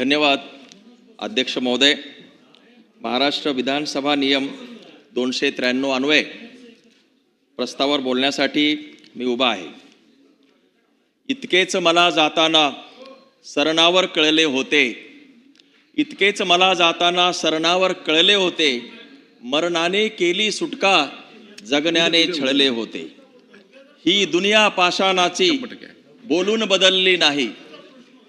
धन्यवाद अध्यक्ष महोदय. महाराष्ट्र विधानसभा नियम दोनशे त्र्याण्णव अन्वये प्रस्तावावर बोलण्यासाठी मी उभा आहे. इतकेच मला जाताना सरणावर कळले होते. इतकेच मला जाताना सरणावर कळले होते. मरणाने केली सुटका जगण्याने छळले होते. ही दुनिया पाषाणाची बोलून बदलली नाही.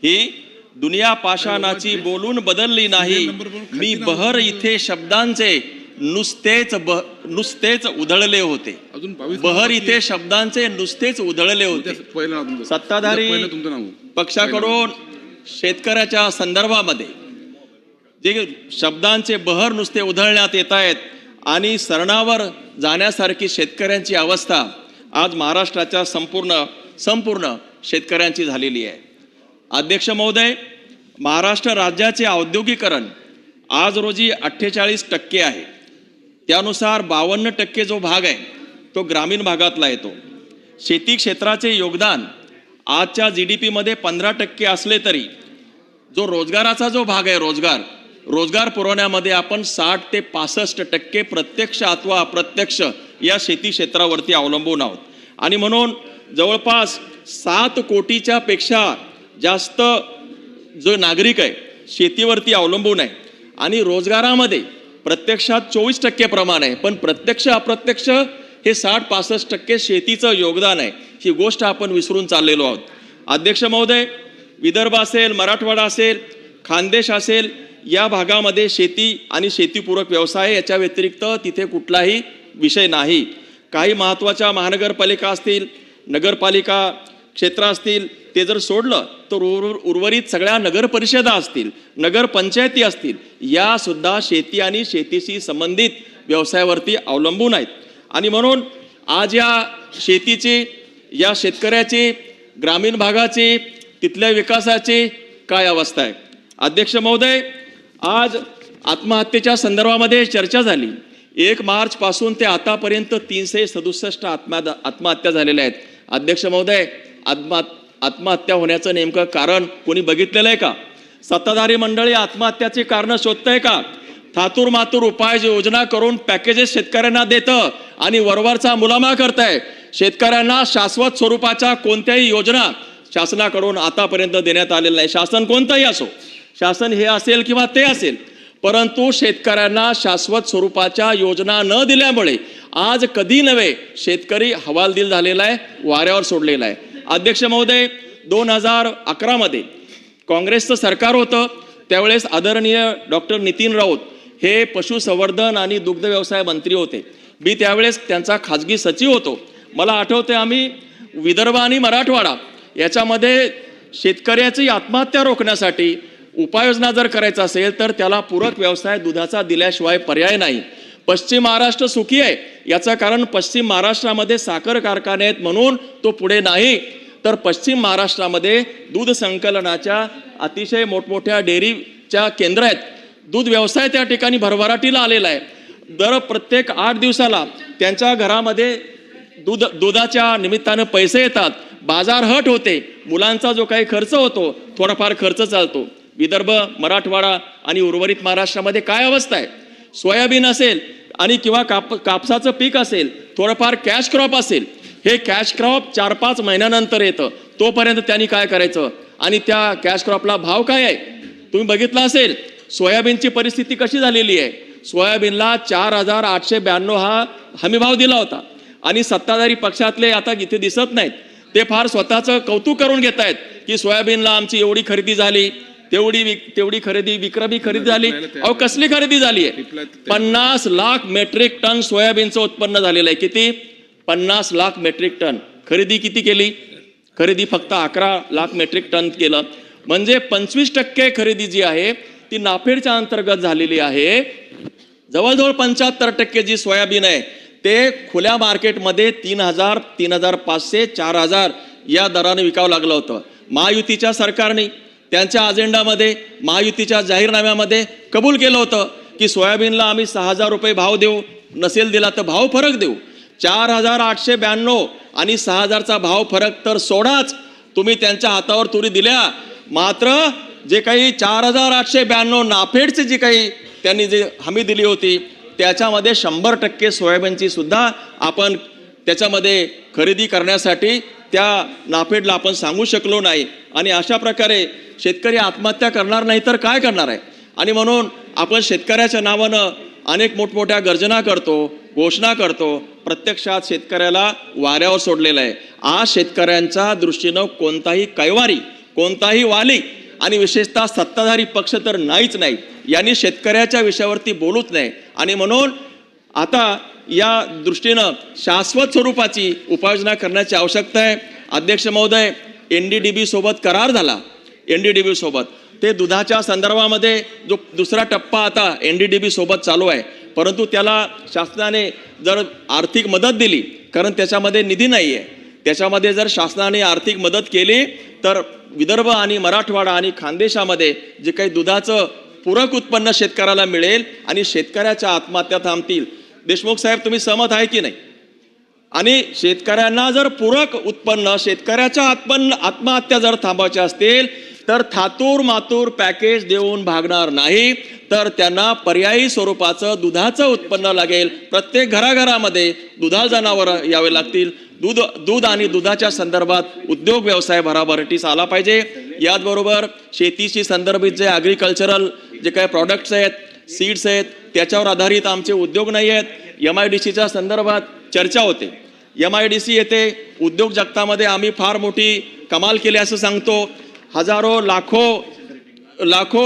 ही दुनिया पाषाणाची बोलून बदलली नाही. मी बहर इथे शब्दांचे नुसतेच ब नुसतेच उधळले होते. बहर इथे शब्दांचे नुसतेच उधळले होते. सत्ताधारी पक्षाकडून शेतकऱ्याच्या संदर्भामध्ये जे शब्दांचे बहर नुसते उधळण्यात येत आहेत आणि सरणावर जाण्यासारखी शेतकऱ्यांची अवस्था आज महाराष्ट्राच्या संपूर्ण संपूर्ण शेतकऱ्यांची झालेली आहे. अध्यक्ष महोदय महाराष्ट्र राज्याचे औद्योगिकरण आज रोजी अठ्ठेचाळीस टक्के आहे. त्यानुसार बावन्न टक्के जो भाग आहे तो ग्रामीण भागातला येतो. शेती क्षेत्राचे योगदान आजच्या जी डी पीमध्ये पंधरा टक्के असले तरी जो रोजगाराचा जो भाग आहे रोजगार रोजगार पुरवण्यामध्ये आपण साठ ते पासष्ट टक्के प्रत्यक्ष अथवा अप्रत्यक्ष या शेती क्षेत्रावरती अवलंबून आहोत. आणि म्हणून जवळपास सात कोटीच्या पेक्षा जास्त जो नागरिक आहे शेतीवरती अवलंबून आहे आणि रोजगारामध्ये प्रत्यक्षात चोवीस टक्के प्रमाण आहे पण प्रत्यक्ष अप्रत्यक्ष हे साठ पासष्ट टक्के शेतीचं योगदान आहे ही गोष्ट आपण विसरून चाललेलो आहोत. अध्यक्ष महोदय विदर्भ असेल मराठवाडा असेल खानदेश असेल या भागामध्ये शेती आणि शेतीपूरक व्यवसाय याच्या व्यतिरिक्त तिथे कुठलाही विषय नाही. काही महत्त्वाच्या महानगरपालिका असतील नगरपालिका क्षेत्र असतील ते जर सोडलं तर उर उर्वरित सगळ्या नगरपरिषदा असतील नगरपंचायती असतील या सुद्धा शेती आणि शेतीशी संबंधित व्यवसायावरती अवलंबून आहेत. आणि म्हणून आज या शेतीची या शेतकऱ्याची ग्रामीण भागाची तिथल्या विकासाची काय अवस्था आहे? अध्यक्ष महोदय आज आत्महत्येच्या संदर्भामध्ये चर्चा झाली. एक मार्चपासून ते आतापर्यंत तीनशे सदुसष्ट आत्मा आत्महत्या झालेल्या आहेत. अध्यक्ष महोदय आत्मा आत्महत्या होण्याचं नेमकं कारण कोणी बघितलेलं आहे का? सत्ताधारी मंडळी आत्महत्याची कारणं शोधतंय का? थातूर मातूर उपाय योजना करून पॅकेजेस शेतकऱ्यांना देतं आणि वरवरचा मुलामा करताय. शेतकऱ्यांना शाश्वत स्वरूपाच्या कोणत्याही योजना शासनाकडून आतापर्यंत देण्यात आलेलं नाही. शासन कोणतंही असो शासन हे असेल किंवा ते असेल परंतु शेतकऱ्यांना शाश्वत स्वरूपाच्या योजना न दिल्यामुळे आज कधी नव्हे शेतकरी हवालदिल झालेला आहे वाऱ्यावर सोडलेला आहे. अध्यक्ष महोदय दोन हजार अकरामध्ये काँग्रेसचं सरकार होतं त्यावेळेस आदरणीय डॉक्टर नितीन राऊत हे पशुसंवर्धन आणि दुग्ध व्यवसाय मंत्री होते. मी त्यावेळेस त्यांचा खाजगी सचिव होतो. मला आठवते आम्ही विदर्भ आणि मराठवाडा याच्यामध्ये शेतकऱ्याची आत्महत्या रोखण्यासाठी उपाययोजना जर करायचा असेल तर त्याला पूरक व्यवसाय दुधाचा दिल्याशिवाय पर्याय नाही. पश्चिम महाराष्ट्र सुखी आहे याचं कारण पश्चिम महाराष्ट्रामध्ये साखर कारखाने आहेत म्हणून तो पुढे नाही. तर पश्चिम महाराष्ट्रामध्ये दूध संकलनाच्या अतिशय मोठमोठ्या डेअरीच्या केंद्र आहेत. दूध व्यवसाय त्या ठिकाणी भरभराटीला आलेला आहे. दर प्रत्येक आठ दिवसाला त्यांच्या घरामध्ये दूध दुधाच्या निमित्तानं पैसे येतात. बाजार हट होते. मुलांचा जो काही खर्च होतो थोडाफार खर्च चालतो. विदर्भ मराठवाडा आणि उर्वरित महाराष्ट्रामध्ये काय अवस्था आहे? सोयाबीन असेल आणि किंवा काप कापसाचं पीक असेल थोडंफार कॅश क्रॉप असेल हे कॅश क्रॉप चार पाच महिन्यानंतर येतं. तोपर्यंत त्यांनी काय करायचं? आणि त्या कॅश क्रॉपला भाव काय आहे? तुम्ही बघितलं असेल सोयाबीनची परिस्थिती कशी झालेली आहे? सोयाबीनला चार हजार आठशे ब्याण्णव हा हमीभाव दिला होता. आणि सत्ताधारी पक्षातले आता इथे दिसत नाहीत. ते फार स्वतःचं कौतुक करून घेत आहेत की सोयाबीनला आमची एवढी खरेदी झाली तेवढी तेवढी खरेदी विक्रमी खरेदी झाली. अहो कसली खरेदी झाली आहे? पन्नास लाख मेट्रिक टन सोयाबीनचं उत्पन्न झालेलं आहे. किती? पन्नास लाख मेट्रिक टन. खरेदी किती केली? खरेदी फक्त अकरा लाख मेट्रिक टन केलं. म्हणजे पंचवीस टक्के खरेदी जी आहे ती नाफेडच्या अंतर्गत झालेली आहे. जवळजवळ पंच्याहत्तर टक्के जी सोयाबीन आहे ते खुल्या मार्केटमध्ये तीन हजार तीन हजार पाचशे चार हजार या दराने विकावं लागलं होतं. महायुतीच्या सरकारने त्यांच्या अजेंडामध्ये महायुतीच्या जाहीरनाम्यामध्ये कबूल केलं होतं की सोयाबीनला आम्ही सहा हजार रुपये भाव देऊ नसेल दिला तर भाव फरक देऊ. चार हजार आठशे ब्याण्णव आणि सहा हजारचा भाव फरक तर सोडाच. तुम्ही त्यांच्या हातावर तुरी दिल्या. मात्र जे काही चार हजार आठशे ब्याण्णव नाफेडची जी काही त्यांनी जे हमी दिली होती त्याच्यामध्ये शंभर टक्के सोयाबीनची सुद्धा आपण त्याच्यामध्ये खरेदी करण्यासाठी त्या नाफेडला आपण सांगू शकलो नाही. आणि अशा प्रकारे शेतकरी आत्महत्या करणार नाही तर काय करणार आहे? आणि म्हणून आपण शेतकऱ्याच्या नावानं अनेक मोठमोठ्या गर्जना करतो घोषणा करतो. प्रत्यक्षात शेतकऱ्याला वाऱ्यावर सोडलेलं आहे. आज शेतकऱ्यांच्या दृष्टीनं कोणताही कैवारी कोणताही वाली आणि विशेषतः सत्ताधारी पक्ष तर नाहीच नाही यांनी शेतकऱ्याच्या विषयावरती बोलूच नाही आणि म्हणून आता या दृष्टीनं शाश्वत स्वरूपाची उपाययोजना करण्याची आवश्यकता आहे. अध्यक्ष महोदय एन डी डी बीसोबत करार झाला. एन डी डी बीसोबत ते दुधाच्या संदर्भामध्ये जो दुसरा टप्पा आता एन डी डी बी सोबत चालू आहे. परंतु त्याला शासनाने जर आर्थिक मदत दिली कारण त्याच्यामध्ये निधी नाही आहे त्याच्यामध्ये जर शासनाने आर्थिक मदत केली तर विदर्भ आणि मराठवाडा आणि खानदेशामध्ये जे काही दुधाचं पूरक उत्पन्न शेतकऱ्याला मिळेल आणि शेतकऱ्याच्या आत्महत्या थांबतील. देशमुख साहेब तुम्ही सहमत आहे की नाही? आणि शेतकऱ्यांना जर पूरक उत्पन्न शेतकऱ्याच्या आत्मन आत्महत्या जर थांबायच्या असतील तर थातूर मातूर पॅकेज देऊन भागणार नाही तर त्यांना पर्यायी स्वरूपाचं दुधाचं उत्पन्न लागेल. प्रत्येक घराघरामध्ये दुधाळ जनावरं यावे लागतील. दूध दूध आणि दुधाच्या संदर्भात उद्योग व्यवसाय भराभरटीस आला पाहिजे. याचबरोबर शेतीशी संदर्भित जे ॲग्रिकल्चरल जे काही प्रॉडक्ट्स आहेत सीड्स आहेत त्याच्यावर आधारित आमचे उद्योग नाही आहेत. एम आय डी सीच्या संदर्भात चर्चा होते. एम आय डी सी येथे उद्योग जगतामध्ये आम्ही फार मोठी कमाल केली असं सांगतो. हजारो लाखो लाखो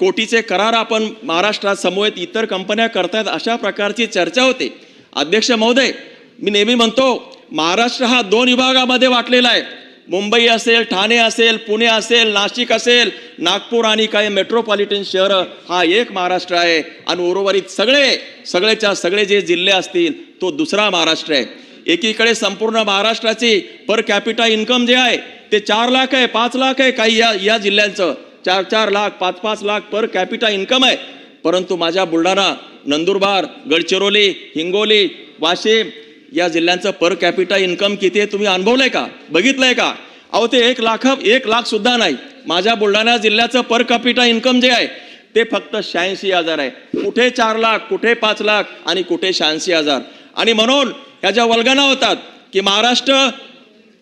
कोटीचे करार आपण महाराष्ट्रात समूहेत इतर कंपन्या करतायत अशा प्रकारची चर्चा होते. अध्यक्ष महोदय मी नेहमी म्हणतो महाराष्ट्र हा दोन विभागामध्ये वाटलेला आहे. मुंबई असेल ठाणे असेल पुणे असेल नाशिक असेल नागपूर आणि काही मेट्रोपॉलिटन शहरं हा एक महाराष्ट्र आहे. आणि उर्वरित सगळे सगळेच्या सगळे जे जिल्हे असतील तो दुसरा महाराष्ट्र आहे. एकीकडे संपूर्ण महाराष्ट्राची पर कॅपिटा इन्कम जे आहे ते चार लाख आहे पाच लाख आहे काही या या जिल्ह्यांचं. चार चार लाख पाच पाच लाख पर कॅपिटा इन्कम आहे. परंतु माझ्या बुलढाणा नंदुरबार गडचिरोली हिंगोली वाशिम या जिल्ह्यांचं पर कॅपिटा इन्कम किती आहे तुम्ही अनुभवलंय का? बघितलंय का? अहो ते एक लाख एक लाख सुद्धा नाही. माझ्या बुलढाणा जिल्ह्याचं पर कॅपिटा इन्कम जे आहे ते फक्त शहाऐंशी हजार आहे. कुठे चार लाख कुठे पाच लाख आणि कुठे शहाऐंशी हजार. आणि म्हणून ह्या ज्या वल्गना होतात की महाराष्ट्र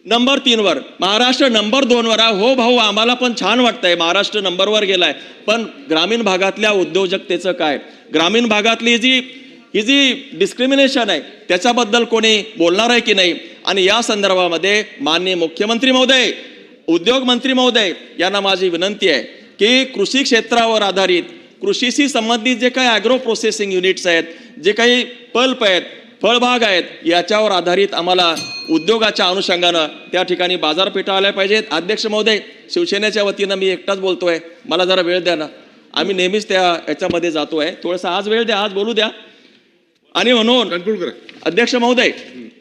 नंबर तीनवर महाराष्ट्र नंबर दोनवर आहे हो भाऊ आम्हाला पण छान वाटतंय. महाराष्ट्र नंबरवर गेलाय. पण ग्रामीण भागातल्या उद्योजकतेचं काय? ग्रामीण भागातली जी ही जी डिस्क्रिमिनेशन आहे त्याच्याबद्दल कोणी बोलणार आहे की नाही? आणि या संदर्भामध्ये माननीय मुख्यमंत्री महोदय उद्योग मंत्री महोदय यांना माझी विनंती आहे की कृषी क्षेत्रावर आधारित कृषीशी संबंधित जे काही ॲग्रो प्रोसेसिंग युनिट्स आहेत जे काही पल्प आहेत फळबाग आहेत याच्यावर आधारित आम्हाला उद्योगाच्या अनुषंगानं त्या ठिकाणी बाजारपेठा आल्या पाहिजेत. अध्यक्ष महोदय शिवसेनेच्या वतीनं मी एकटाच बोलतोय. मला जरा वेळ द्या ना. आम्ही नेहमीच त्या याच्यामध्ये जातोय. थोडासा आज वेळ द्या आज बोलू द्या. आणि म्हणून अध्यक्ष महोदय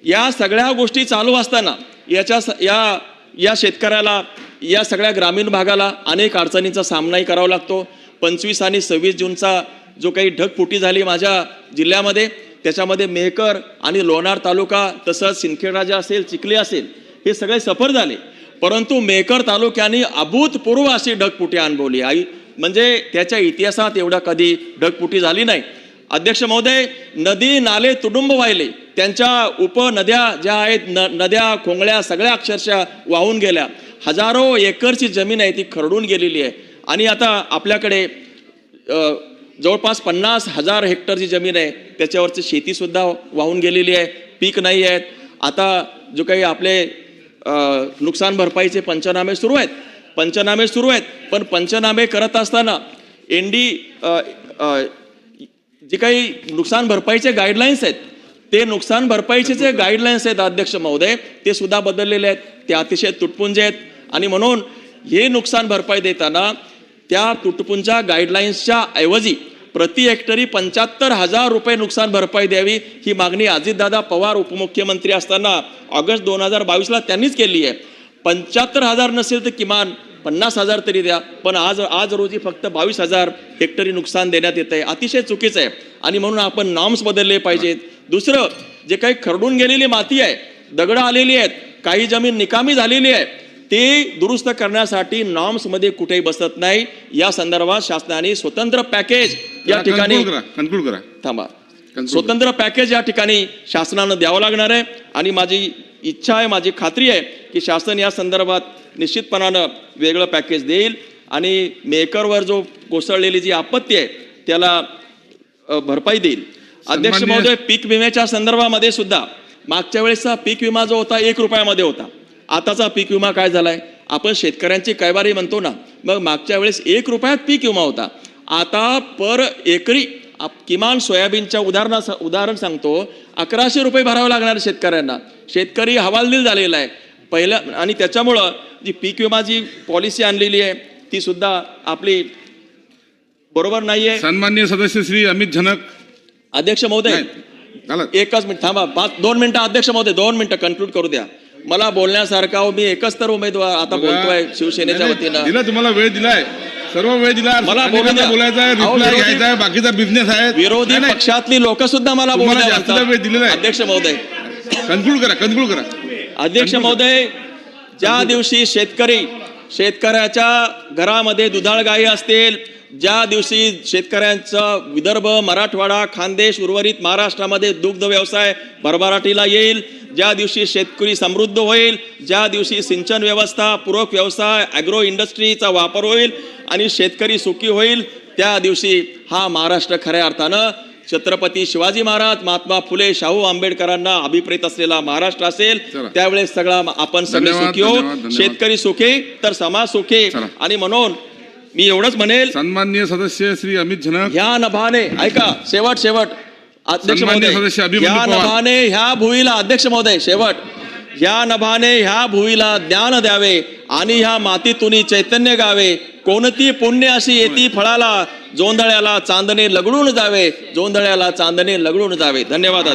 या सगळ्या गोष्टी चालू असताना याच्या स- या या शेतकऱ्याला या सगळ्या ग्रामीण भागाला अनेक अडचणींचा सामनाही करावा लागतो. पंचवीस आणि सव्वीस जूनचा जो काही ढगफुटी झाली माझ्या जिल्ह्यामध्ये त्याच्यामध्ये मेहकर आणि लोणार तालुका तसंच सिंदखेडराजा असेल चिखली असेल हे सगळे सफर झाले. परंतु मेहकर तालुक्याने अभूतपूर्व अशी ढगपुटी अनुभवली. आई म्हणजे त्याच्या इतिहासात एवढा कधी ढगपुटी झाली नाही. अध्यक्ष महोदय नदी नाले तुडुंब वाहिले. त्यांच्या उपनद्या ज्या आहेत न नद्या खोंगळ्या सगळ्या अक्षरशः वाहून गेल्या. हजारो एकरची जमीन आहे ती खरडून गेलेली आहे. आणि आता आपल्याकडे जवळपास पन्नास हजार हेक्टरची जमीन आहे. त्याच्यावरची शेतीसुद्धा वाहून गेलेली आहे. पीक नाही आहेत. आता जो काही आपले नुकसान भरपाईचे पंचनामे सुरू आहेत. पंचनामे सुरू आहेत. पण पंचनामे करत असताना एन डी जे काही नुकसान भरपाईचे गाईडलाईन्स आहेत ते नुकसान भरपाईचे जे गाईडलाईन्स आहेत अध्यक्ष महोदय ते सुद्धा बदललेले आहेत. ते अतिशय तुटपुंजे आहेत. आणि म्हणून हे नुकसान भरपाई देताना त्या तुटपुंजा गाईडलाईन्सच्या ऐवजी प्रति हेक्टरी पंच्याहत्तर हजार रुपये नुकसान भरपाई द्यावी ही मागणी अजितदादा पवार उपमुख्यमंत्री असताना ऑगस्ट दोन हजार बावीसला त्यांनीच केली आहे. पंच्याहत्तर हजार नसेल तर किमान पन्नास हजार तरी द्या पण आज आज रोजी फक्त बावीस हजार हेक्टरी नुकसान देण्यात येत आहे अतिशय चुकीचं आहे. आणि म्हणून आपण नॉर्म्स बदलले पाहिजेत. दुसरं जे काही खरडून गेलेली माती आहे दगडं आलेली आहेत काही जमीन निकामी झालेली आहे ते दुरुस्त करण्यासाठी नॉर्म्समध्ये कुठेही बसत नाही. या संदर्भात शासनाने स्वतंत्र पॅकेज या ठिकाणी कन्क्लूड करा थांबा. स्वतंत्र पॅकेज या ठिकाणी शासनानं द्यावं लागणार आहे आणि माझी इच्छा आहे माझी खात्री आहे की शासन या संदर्भात निश्चितपणानं वेगळं पॅकेज देईल आणि मेकरवर जो कोसळलेली जी आपत्ती आहे त्याला भरपाई देईल. अध्यक्ष महोदय पीक विम्याच्या संदर्भामध्ये सुद्धा मागच्या वेळेसचा पीक विमा जो होता एक रुपयामध्ये होता. आताचा पीक विमा काय झालाय? आपण शेतकऱ्यांची कैवारी म्हणतो ना मग मागच्या वेळेस एक रुपयात पीक विमा होता. आता पर एकरी आप- किमान सोयाबीनच्या उदाहरणा उदाहरण सांगतो अकराशे रुपये भरावे लागणार शेतकऱ्यांना. शेतकरी हवालदिल झालेला आहे. पहिल्या आणि त्याच्यामुळं जी पीक विमा जी पॉलिसी आणलेली आहे ती सुद्धा आपली बरोबर नाहीये. सन्माननीय सदस्य श्री अमित झनक. अध्यक्ष महोदय नाही, झालं. एकच मिनिट थांबा पाच दोन मिनिटं अध्यक्ष महोदय दोन मिनिटं कन्क्लूड करू द्या. मला बोलण्यासारखा हो, मी एकच तर उमेदवार आता बोलतोय शिवसेनेच्या वतीनं. दिला तुम्हाला वेळ दिलाय. सर्व वेळ दिला मला बोलू अनेकांना द्या. बोलायचं आहे अहो, रिप्लाय विरोधी- घ्यायचा आहे बाकीचा बिझनेस आहे. विरोधी पक्षातली लोक सुद्धा मला बोलू तुम्हाला द्या जास्त म्हणतात. वेळ दिलेला आहे. अध्यक्ष महोदय. कन्क्लूड करा कन्क्लूड करा. अध्यक्ष महोदय ज्या दिवशी शेतकरी शेतकऱ्याच्या घरामध्ये दुधाळ गायी असतील ज्या दिवशी शेतकऱ्यांचा विदर्भ मराठवाडा खानदेश उर्वरित महाराष्ट्रामध्ये दुग्ध व्यवसाय भरभराटीला येईल ज्या दिवशी शेतकरी समृद्ध होईल ज्या दिवशी सिंचन व्यवस्था पूरक व्यवसाय ॲग्रो इंडस्ट्रीचा वापर होईल आणि शेतकरी सुखी होईल त्या दिवशी हा महाराष्ट्र खऱ्या अर्थानं छत्रपती शिवाजी महाराज महात्मा फुले शाहू आंबेडकरांना अभिप्रेत असलेला महाराष्ट्र असेल. त्यावेळेस सगळा आपण सगळे सुखी हो. शेतकरी सुखी तर समाज सुखी. आणि म्हणून मी एवढंच म्हणेल सन्माननीय सदस्य श्री अमित झनक ह्या नभाने ऐका शेवट शेवट अध्यक्ष महोदय पवार. नभाने ह्या भुईला अध्यक्ष महोदय शेवट ह्या नभाने ह्या भुईला ज्ञान द्यावे आणि ह्या मातीतून चैतन्य गावे कोणती पुण्य अशी येती फळाला जोंधळ्याला चांदणे लगडून जावे जोंधळ्याला चांदणे लगडून जावे. धन्यवाद